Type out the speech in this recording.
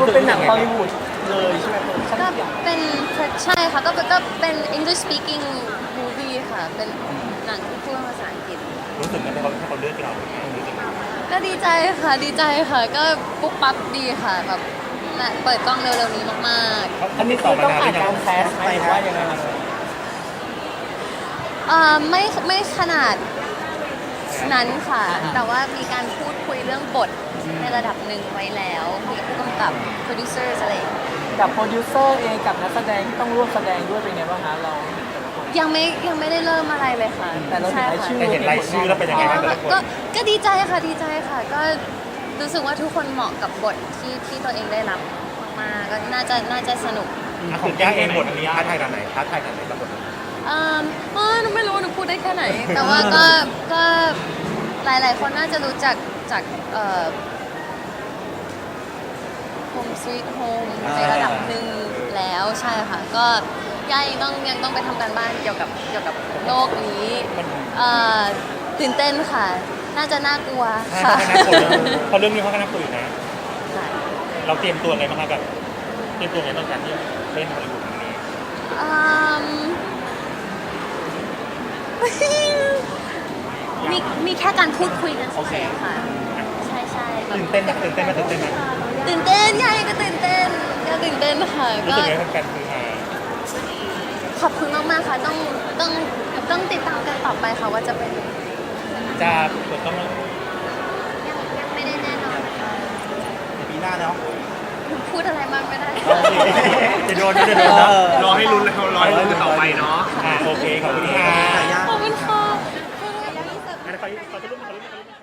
มันเป็นหนังฮอลลีวูดเลยใช่ไหมโปรดักชั่นก็ทุกอย่างเป็นใช่ค่ะก็ก็เป็น English speaking movie ค่ะ เป็นหนังที่พูดภาษาอังกฤษ รู้สึกไงถ้าเขาถ้าเขาเลือกเรารู้สึกไงก็ดีใจค่ะดีใจค่ะ ก็ปุ๊บปั๊บดีค่ะแบบน่ะเปิดกล้องเร็วๆนี้มากเขาอัเขานตินี้ดคืต่ออมาต้องนานหผ่ารืนอยังการแคสไหมหรือว่ายังไงๆเอ่อไม่ไม่ขนาด นั้นค่ะ แต่ว่ามีการพูดคุยเรื่องบทในระดับหนึ่งไว้แล้ว มีผู้กำกับ producers อะไรอย่างเงี้ยกับโปรดิวเซอร์เองกับนักแสดงที่ต้องร่วมแสดงด้วยเป็นไงบ้างคะเราแต่ละคนยังไม่ยังไม่ได้เริ่มอะไรเลยค่ะแต่เราเห็นรายชื่อแต่เห็นรายชื่อแล้วเป็นยังไงบ้างแต่ละคนก็ก็ดีใจค่ะดีใจค่ะ ก็รู้สึกว่าทุกคนเหมาะกับบทที่ที่ตัวเองได้รับมากๆก็น่าจะน่าจะสนุก อะของย่าเองบทอันนี้ท้าทายกันไหนท้าทายกันไหนกับบทนี้ อืมเออหนูไม่รู้ว่าหนูพูดได้แค่ไหน แต่ว่าก็ก็หลาย ๆ คนน่าจะรู้จักจากเอ่อ Home Sweet Home ในระดับหนึ่งแล้วใช่ค่ะ ก็ย่ายังต้องยังต้องไปทำการบ้านเกี่ยวกับเกี่ยวกับโลกนี้มันเอ่อตื่นเต้นค่ะ น่าจะน่ากลัวถ้าค่ะถ้าน่ากลัวเพราะเรื่องนี้เขาก็น่ากลัวอยู่นะ ค่ะ เราเตรียมตัวไงบ้างครับแบบเตรียมตัวไงบ้างการที่เล่นฮอลลีวูดครั้งนี้อืม มีมีแค่การพูดคุยกันเฉยๆค่ะใช่ใช่ๆแบบตื่นเต้นไหมตื่นเต้นไหมตื่นเต้นไหมตื่นเต้นยายก็ตื่นเต้นก็ตื่นเต้นค่ะรู้ก็สึกไงกับการคือฮาขอบคุณมากๆค่ะต้องต้องต้องติดตามกันต่อไปค่ะว่าจะเป็นยังไงจะเปิดต้องยังยังไม่ได้แน่นอนค่ะปีหน้าเนาะพูดอะไรมากไม่ได้จะโดนจะโดนเนาะรอให้ลุ้นเลยรอให้ลุ้นกันต่อไปเนาะ อ่าโอเคขอบคุณค kayu, satu lu, satu lu, satu lu.